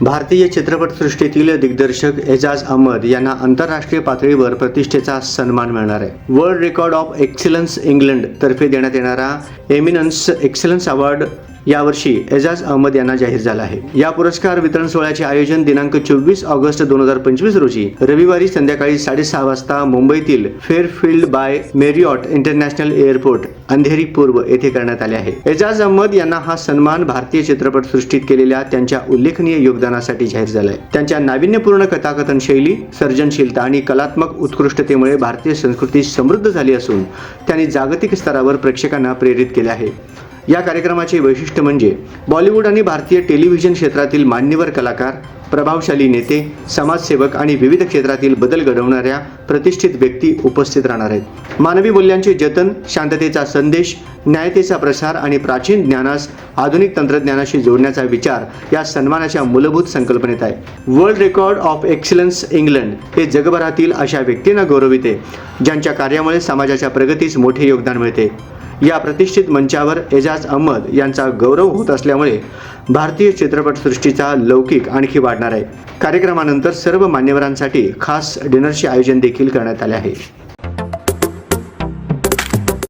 भारतीय चित्रपटसृष्टीतील दिग्दर्शक एजाज अहमद यांना आंतरराष्ट्रीय पातळीवर प्रतिष्ठेचा सन्मान मिळणार आहे. World record of excellence England तर्फे देण्यात येणारा एमिनन्स एक्सिलन्स अवॉर्ड यावर्षी एजाज अहमद यांना जाहीर झाला आहे. या पुरस्कार वितरण सोहळ्याचे आयोजन दिनांक चोवीस ऑगस्ट दोन हजार पंचवीस रोजी रविवारी संध्याकाळी साडेसहा वाजता मुंबईतील Fairfield by Marriott International Airport Andheri पूर्व येथे करण्यात आले आहे. एजाज अहमद यांना हा सन्मान भारतीय चित्रपट सृष्टीत केलेल्या त्यांच्या उल्लेखनीय योगदानासाठी जाहीर झालाय. त्यांच्या नाविन्यपूर्ण कथाकथन शैली सर्जनशीलता आणि कलात्मक उत्कृष्टतेमुळे भारतीय संस्कृती समृद्ध झाली असून त्यांनी जागतिक स्तरावर प्रेक्षकांना प्रेरित केले आहे. या कार्यक्रमाचे वैशिष्ट्य म्हणजे बॉलिवूड आणि भारतीय टेलिव्हिजन क्षेत्रातील मान्यवर कलाकार प्रभावशाली नेते समाजसेवक आणि विविध क्षेत्रातील बदल घडवणाऱ्या प्रतिष्ठित व्यक्ती उपस्थित राहणार आहेत. मानवी मूल्यांचे जतन शांततेचा संदेश न्यायतेचा प्रसार आणि प्राचीन ज्ञानास आधुनिक तंत्रज्ञानाशी जोडण्याचा विचार या सन्मानाच्या मूलभूत संकल्पनेत आहे. World record of excellence England हे जगभरातील अशा व्यक्तींना गौरविते ज्यांच्या कार्यामुळे समाजाच्या प्रगतीस मोठे योगदान मिळते. या प्रतिष्ठित मंचावर एजाज अहमद यांचा गौरव होत असल्यामुळे भारतीय चित्रपटसृष्टीचा लौकिक आणखी वाढणार आहे. कार्यक्रमानंतर सर्व मान्यवरांसाठी खास डिनरचे आयोजन देखील करण्यात आले आहे.